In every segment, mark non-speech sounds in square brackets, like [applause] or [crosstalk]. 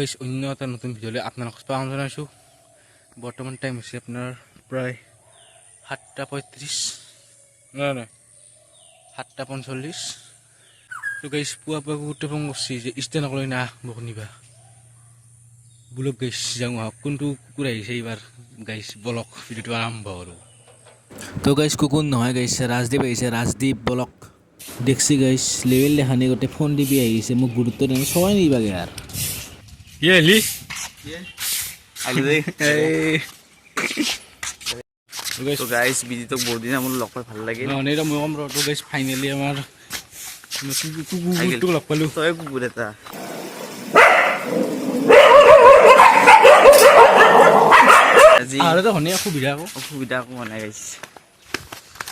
গাইছ অন্য এটা নতুন ভিডিঅ'লৈ আপোনালোকক স্বাগতম জনাইছোঁ বৰ্তমান টাইম হৈছে আপোনাৰ প্ৰায় সাতটা পঁয়ত্ৰিছ নহয় নহয় সাতটা পঞ্চল্লিছ তো গাইছ পুৱা পুৱা কুকুৰটো ফোন কৰিছে যে ষ্টেণ্ড নকলৈ না মোক নিবা? বোলক গাইছ যাওঁ আহক কোনটো কুকুৰ আহিছে এইবাৰ গাইছ বলক ভিডিঅ'টো আৰম্ভ কৰোঁ তো গাইছ কুকুৰ নহয় গাইছ ৰাজদ্বীপ আহিছে ৰাজদ্বীপ বলক। দেখছি গাইছ লেভেল দেখানি গোটেই ফোন টিপি আহিছে মোক গুৰুত্ব দিয়া চবাই নিবাগে আৰু ইয়ে হেলি তো গাইজ বিজিতক বহুত দিন মোৰ লগ পাই ভালো এতিয়া মই ক'ম ৰ গাইছ ফাইনেলি আমাৰ কুকুৰটোক লগ পালোঁ তই কুকুৰ এটা আৰু এটা ধুনীয়া সুবিধা আকৌ অসুবিধা একো হোৱা নাই গাইজ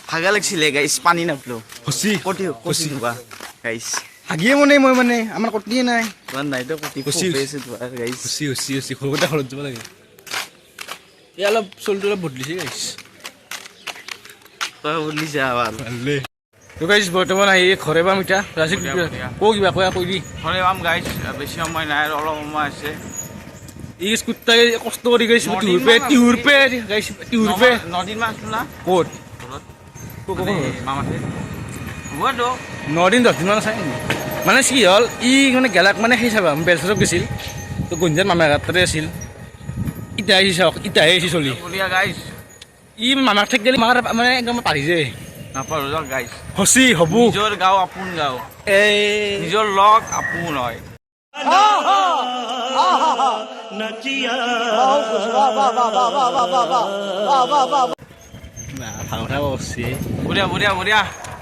ভাগা লাগিছিলে গাইজ পানী নাপলো হচি কটি কচি ধোৱা হাগিয়ে মানে মই মানে আমাৰ কটিয়ে নাই। তোমাৰ নাইতো কটি কচি গাইজ হচি হচি হচি সৰুতে ঘৰত যাব লাগে। এই অলপ চলটো অলপ বদলিছে গাইছ আবার ভালে। তো গাইছ বৰ্তমান আহি ঘৰে পাম এতিয়া ৰাজীৱ বঢ়িয়া, বঢ়িয়া। কৈ কিবা কৈ কৈ দি। ঘৰে পাম গাইজ বেছি সময় নাই আৰু অলপ সময় আছে। এই স্কুটাই কষ্ট কৰি গাইছ নদিন টিহুৰ পে মান পে গাইছ টিহুৰ পে নদিন মান না? ক'ত? ঘৰত। মামাতে হ'বতো নদিন দহদিনমান আছে মানে কি হ'ল ই মানে গেলাক মানে সেই চাবা বেলচৰত গৈছিল তো গঞ্জাত মামাৰ তাতে আছিল। ইটা আহিছে চাওক ইটাহে আহিছে চলি। ই মামাক ঠেক গেলি মামাৰ মানে একদম পাৰি গাইজ হচি হ'ব। নিজৰ গাঁও আপোন গাঁও। এই। নিজৰ লগ আপোন হয়।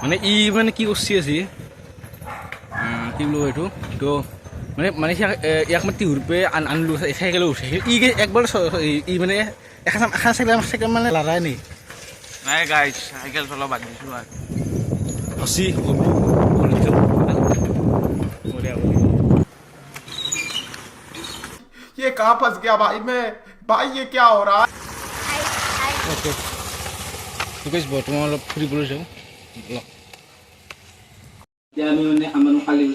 মানে ই মানে কি কৰছি উম, কি বোলো এইটো তো মানে মানে সিয়াক এ, ইয়াক মানে টিহুৰ পে আন আনলো চাইকেল উঠে ই গে একবাৰ চ- চ- ই- ই মানে এখন এখন চাইকেল চাইকেল মানে লৰাই নি নাই গাইজ চাইকেল চলাব বাদ দিছোঁ আৰু হচি ये कहाँ फंस गया भाई मैं भाई ये क्या हो रहा है অ'কে ঠিক আছে বৰ্তমান অলপ ফুৰিবলৈ যাওঁ এতিয়া আমি মানে আমাৰ কালি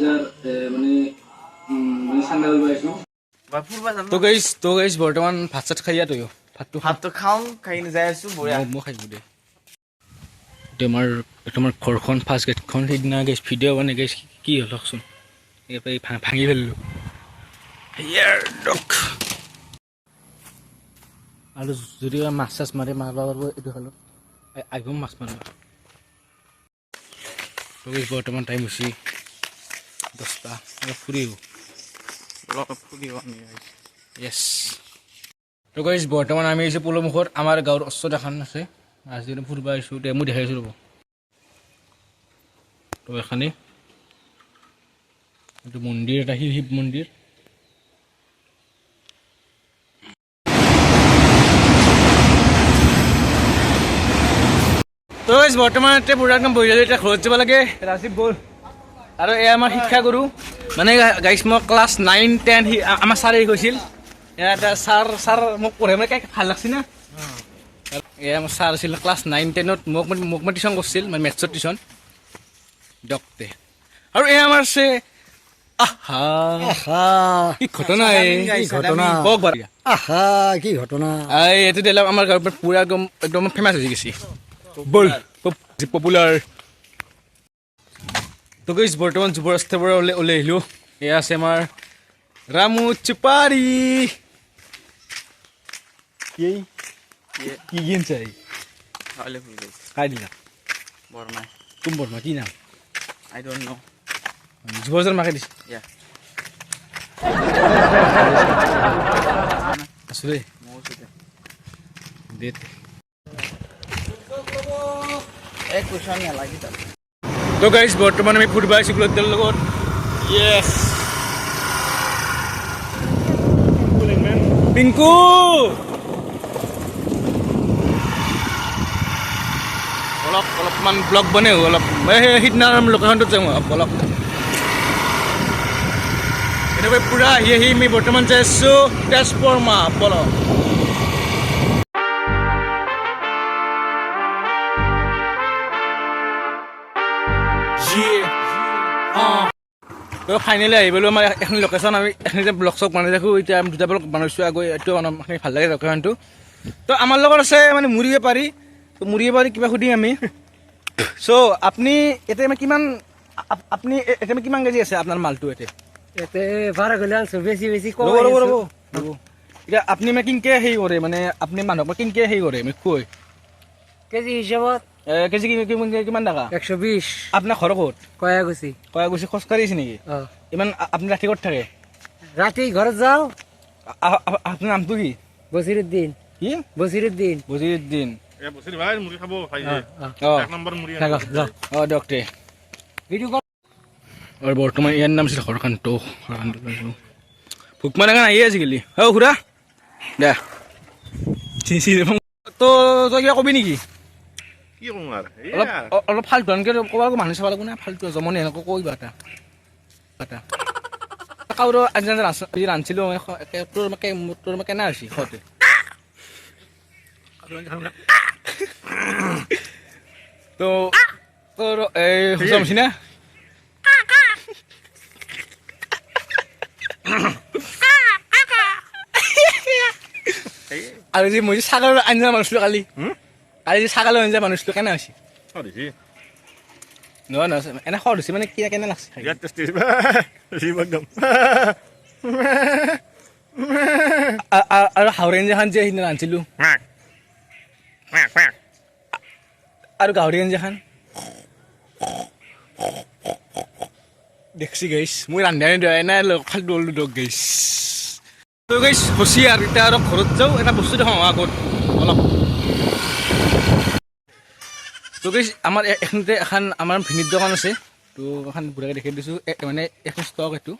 মানে মানে যাম তো গাইছ তো গাইছ বৰ্তমান ভাত চাত খাই ইয়াত ভাতটো ভাতটো খাওঁ খাই যাই আছোঁ বঢ়িয়া। মই খাই দে। আমাৰ এইটো ঘৰখন ফাৰ্ষ্ট গেটখন সেইদিনা গেছ ভিডিঅ' মানে গেছ কি হ'ল কওকচোন ভাঙি পেলালোঁ আৰু যদি মাছ চাছ মাৰে মাৰিব পাৰিব এইটো খালত আহিব মাছ মাৰিব। তো বর্তমান টাইম হয়েছি আহিব অলপ ফুৰিব আমি guys। তো গাইজ বৰ্তমান আমি আহিছোঁ পলমুখত আমাৰ গাঁৱৰ ওচৰত এখন আছে। আজি ফুৰিব আহিছোঁ দে মই দেখাইছোঁ ৰ'ব। তো এখানে এইটো মন্দিৰ এটা শিৱ মন্দিৰ। তো গাইজ বৰ্তমান এতিয়া একদম বহি এতিয়া ঘৰত যাব লাগে। ৰাজীৱ বল। আৰু এয়া আমাৰ শিক্ষাগুৰু মানে গাইছ মই ক্লাছ নাইন টেন আমাৰ ছাৰে কৈছিল এয়া এটা ছাৰ ছাৰ মোক পঢ়াই মানে ভালো লাগছি না। এয়া আমাৰ ছাৰ আছিল ক্লাছ নাইন টেনত মোক মোক মানে টিউশ্যন কৰিছিল মানে মেথছৰ টিউশ্যন দকতে আৰু এয়া আমাৰ আছে আহা। কি ঘটনা এই কি ঘটনা? কওক বাৰু। আহা কি ঘটনা? এইটো দিলে আমাৰ গাঁৱৰ পৰা পুৰা একদম একদম ফেমাছ হৈ গৈছে। বল পপুলাৰ তো গৈছ বৰ্তমান যুৱ ৰাস্তাৰ পৰা ওলাই ওলাই আহিলোঁ। এয়া আছে আমাৰ ৰামু চুপাৰি কি? কি গেম চাই? খাবলৈ ফুৰি guys। কাই দিলা? বৰমাই। কোন বৰ্মা? কি নাম? আই ডোণ্ট ন' যুৱজন মাকে দিছে। Yeah. আছো দেই ময়ো চুতে দে এই কুচন নালাগি তাত তো গাইছ বৰ্তমান আমি আহিছোঁ গুলতৰ লগত। য়েছ পিংকু অলপ, অলপমান ব্লগ বনাই অলপ সিদিনা লোকেশ্যনটোত যাওঁ অলপ। এনেকৈ পূৰা আহি আহি আমি বৰ্তমান যাই আছোঁ তেজপুৰ মা বলক তো ফাইনেলি আহি পালোঁ আমাৰ এখন লোকেশ্যন আমি এখিনিতে ব্লগ চক বনাই থাকোঁ এতিয়া আমি দুটা ব্লগ বনাইছোঁ আগত এইটো মানে ভালো লাগে লোকেশ্যনটো তো আমাৰ লগত আছে মানে মুড়ি বেপাৰী তো মুড়ি বেপাৰী কিবা সুধিম আমি। [coughs] চ' আপুনি এতিয়া মানে কিমান আপ- আপুনি এতিয়া মানে কিমান কেজি আছে আপোনাৰ মালটো এতিয়া? এতিয়া আপুনি মানে কিনকে হেৰি কৰে মানে আপুনি মানুহক মানে কিনকে হেৰি কৰে মোক কৈ কেজি হিচাপত কেজি কিমান কিমান টকা? একশো বিশ। আপোনাৰ ঘৰ ক'ত? কয়াগুচি কয়া গুচি খোজকাঢ়ি আছে নেকি ইমান আপুনি ৰাতি ক'ত থাকে? ৰাতি ঘৰত যাওঁ। আপোনাৰ নামটো কি? বছিৰুদ্দিন। কি? বছিৰুদ্দিন। বজিউদ্দিন এ বছৰি ভাই মুড়ি খাব খাই যে অঁ। এক নম্বৰ মুড়ি থাকক যাওঁ অঁ দিয়ক দে ভিডিঅ' কল আৰু বৰ্তমান ইয়াৰ নাম আছিল হৰকান্ত হৰকান্ত ভোক মানে কাৰণে আহিয়ে আজিকালি। অঁ খুৰা। দে। তো তই কিবা কবি নেকি? কি কম আৰু? অলপ অলপ ফাল্টু এনেকৈ ক'ব মানুহ চাব লাগিব না ফাল্টু জমনি এনেকৈ কৈবা এটা। এটা। কাউৰ আজি ৰান্ধিছিলোঁ তোৰ মানে কে- তোৰ মানে কেনে হৈছে খোৱাতে। তো তোৰ এই হুচা হৈছি না? আৰু যে মই ছাগলৰ আঞ্জা মাৰিছিলোঁ কালি। কালি যে ছাগলৰ আঞ্জা মাৰিছিলোঁ কেনে হৈছে? নহয় নহয় এনে খৰ হৈছে মানে কি কেনে লাগছে? একদম। আৰু হাওৰা আঞ্জাখন যে সেইদিনা ৰান্ধিছিলোঁ আৰু গাহৰি আঞ্জাখন দেখছি গাইছ মই ৰান্ধাই এনে ফাল্টু হ'লো দক গাইছ তই গাইছ হচি আৰু এতিয়া আৰু ঘৰত যাওঁ এটা বস্তু দেখাওঁ আগত। অলপ। তো গাইছ আমাৰ এ- এখন আমাৰ ভিনিৰ দোকান আছে তো এখন বুঢ়াকে দেখাই দিছোঁ। মানে এখন ষ্টক এইটো।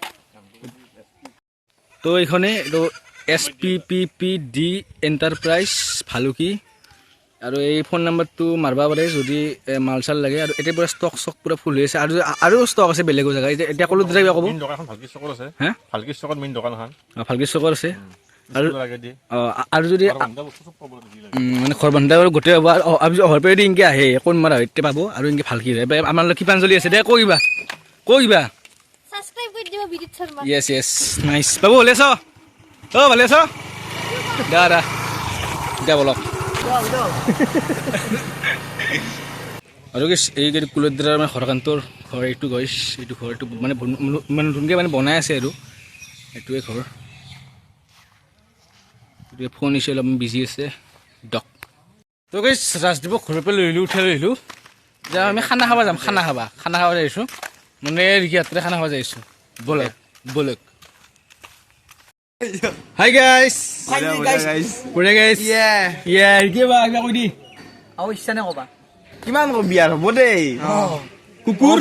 তো এইখনে এইটো S P P P D enterprise Bhaluki. আৰু এই ফোন নাম্বাৰটো মাৰবা পাৰে যদি মাল চাল লাগে। আৰু এতিয়া পূৰা ষ্টক ষ্টক পূৰা ফুল হৈ আছে। আৰু আৰু ষ্টক আছে বেলেগো জেগা এতিয়া ক'লো দুটা কিবা। ক'ব ভালকি চকত আছে। ভালকি চকত মেইন দোকানখন। ভালকৈ চকৰ আছে। আৰু অঁ, আৰু যদি মানে ঘৰ বন্ধা আৰু গোটেই অহাৰ পৰা আহে কোন মাৰা তেতিয়া পাব? আৰু ইনকে ভালকৈ হয়? আমাৰ কিমান চলি আছে দে কৈ কিবা কৈ কিবা সাবস্ক্রাইব করে দিবা বিদ্যুৎ শর্মা য়েছ য়েছ নাইচ বাবু ভালে আছ? অ' ভালে আছ? দা দা। দে বলক। [laughs] আৰু কি এই কুলদ্ৰাৰ মানে হৰকান্তৰ ঘৰ এইটো গৈছ এইটো ঘৰ এইটো মানে মানে নতুনকৈ মানে বনাই আছে আৰু এইটোৱে ঘৰ। এইটোৱে ফোন আহিছে অলপ বিজি আছে ডক তো গৈছ ৰাজদীপক ঘৰৰ পৰা লৈ আহিলোঁ উঠাই লৈ আহিলোঁ। এতিয়া আমি খানা খাব যাম খানা খাবা খানা খাব যাই আহিছোঁ মানে ৰিকিয়াতে খানা খাব যাই বলক বলক। হাই গাইছ বঢ়িয়া গাইছ ইয়া কিবা কিবা কৈ দি? আৰু ইচ্ছা নে ক'বা কিমান কবি আৰু হ'ব দেই। কুকুৰ?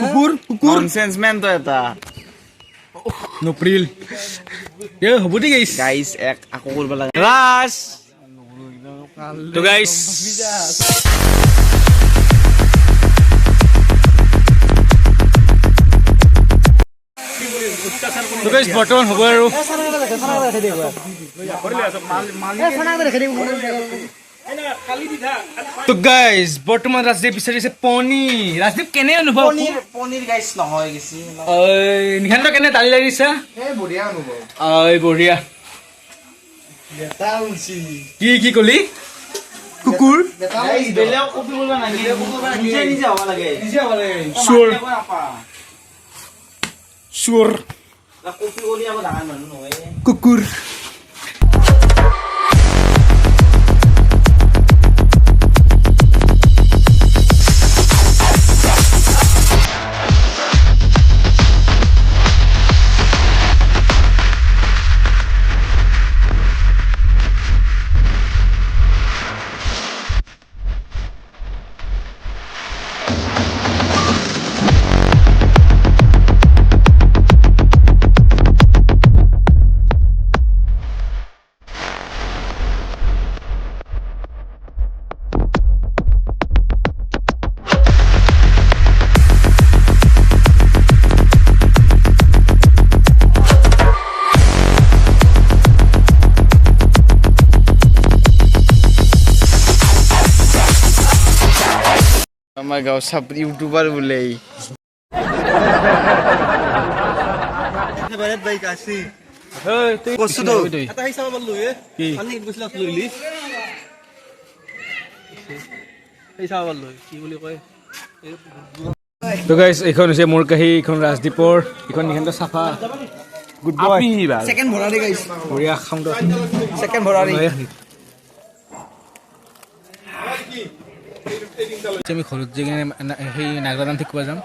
কুকুৰ? কুকুৰ? চেঞ্চমেন তই এটা। এ হ'ব দে গাইছ গাইছ এক আকৌ কৰিব লাগে ৰাজ তো গাইছ তো গাইছ বৰ্তমান হ'ব আৰু তো গাইছ বৰ্তমান ৰাজদীপ বিচাৰিছে পনীৰ। ৰাজদীপ কেনে অনুভৱ? পনীৰ গাইছ নহয় গেছি নিশান্ত কেনে দালি লাগিছা? এই বঢ়িয়া অনুভৱ। ঐ বঢ়িয়া। কি কি কলি? কুকুৰ? বেলেগ কপি কৰিব নালাগে নিজে নিজে হ'ব লাগে চোৰ একো নাপাওঁ। চোৰ কপি কৰি আকৌ ডাঙৰ মানুহ নহয় কুকুৰ আমাৰ গাঁৱত চাব ইউটিউবাৰ বোলে কচু তো কি তো গাইছ এইখন হৈছে মোৰ কাহি এইখন ৰাজদ্বীপৰ এইখন এইখন চাফা। গুড বয় ছেকেণ্ড ভৰাৰি গাইছ বঢ়িয়া খাম তো ছেকেণ্ড ভৰাৰি আমি ঘৰত যাই সেই নাগৰা নাম শিকিব যাম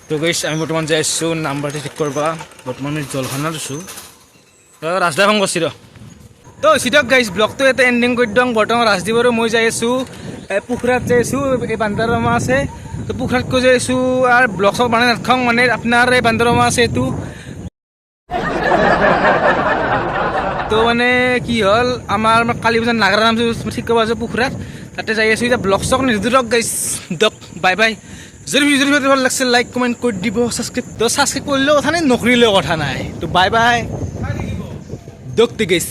তো গৈছ আমি বৰ্তমান যাই আছোঁ নাম্বাৰটো ঠিক কৰিব বৰ্তমান আমি জলখানাত আছোঁ ৰাজদা ফোন কৰিছি ৰ তো চিধক গাইছ ব্লগটো এটা এণ্ডিং কৰি দিওঁ। বৰ্তমান ৰাজদ্বীপ মই যাই আছোঁ। পুখুৰাত যাই আছোঁ, এই বান্দাৰমা আছে। তো পুখুৰাত কৈ যাই আছোঁ আৰু ব্লগ চগ বনাই নাথাকোঁ মানে আপোনাৰ এই বান্দাৰমা আছে এইটো। তো মানে কি হ'ল, আমাৰ কালী পূজাৰ নাগাৰা নাম ঠিক কৰিব আছোঁ পুখুৰাত, তাতে যাই আছোঁ। এতিয়া ব্লগ চক নিদিৰক গাইছ দক বাই বাই যদি ভিডিঅ' যদি ভালো লাগিছে লাইক কমেণ্ট কৰি দিব ছাবস্ক্ৰাইব তো ছাবস্ক্ৰাইব কৰিলেও কথা নাই, নকৰিলেও কথা নাই। তো বাই বাই দক টি গাইছ